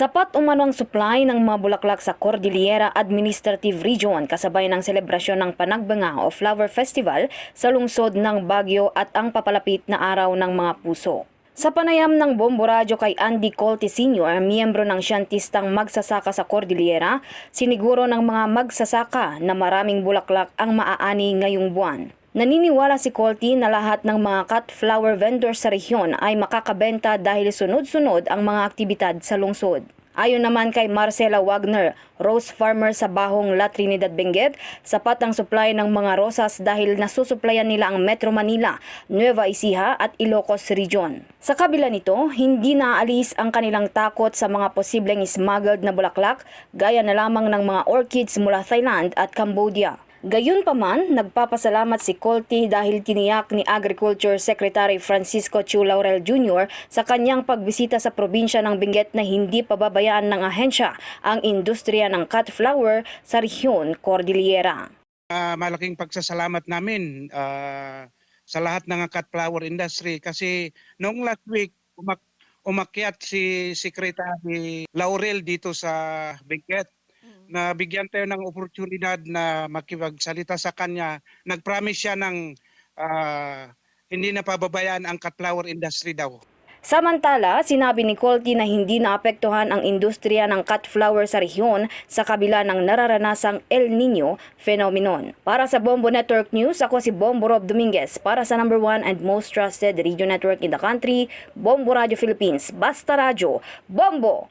Sapat umano ang supply ng mga bulaklak sa Cordillera Administrative Region kasabay ng selebrasyon ng Panagbanga o Flower Festival sa lungsod ng Baguio at ang papalapit na araw ng mga puso. Sa panayam ng Bombo Radyo kay Andy Colte Sr., miyembro ng siyentistang magsasaka sa Cordillera, siniguro ng mga magsasaka na maraming bulaklak ang maaani ngayong buwan. Naniniwala si Colty na lahat ng mga cut flower vendors sa rehiyon ay makakabenta dahil sunod-sunod ang mga aktibidad sa lungsod. Ayon naman kay Marcela Wagner, rose farmer sa Bahong La Trinidad Benguet, sapat ang supply ng mga rosas dahil nasusuplayan nila ang Metro Manila, Nueva Ecija at Ilocos Region. Sa kabila nito, hindi naaalis ang kanilang takot sa mga posibleng smuggled na bulaklak gaya na lamang ng mga orchids mula Thailand at Cambodia. Gayunpaman, nagpapasalamat si Colty dahil tiniyak ni Agriculture Secretary Francisco Chu Laurel Jr. sa kanyang pagbisita sa probinsya ng Benguet na hindi pababayaan ng ahensya ang industriya ng cut flower sa rehiyon Cordillera. Ah, malaking pagsasalamat namin ah, sa lahat ng cut flower industry kasi noong last week umak- umakyat si Secretary Laurel dito sa Benguet na bigyan tayo ng oportunidad na makipagsalita sa kanya. Nag-promise siya ng ah, hindi na pababayaan ang cut flower industry daw. Samantala, sinabi ni Colty na hindi naapektuhan ang industriya ng cut flower sa rehiyon sa kabila ng nararanasang El Nino phenomenon. Para sa Bombo Network News, ako si Bombo Rob Dominguez para sa number one and most trusted radio network in the country, Bombo Radio Philippines. Basta Radio, Bombo!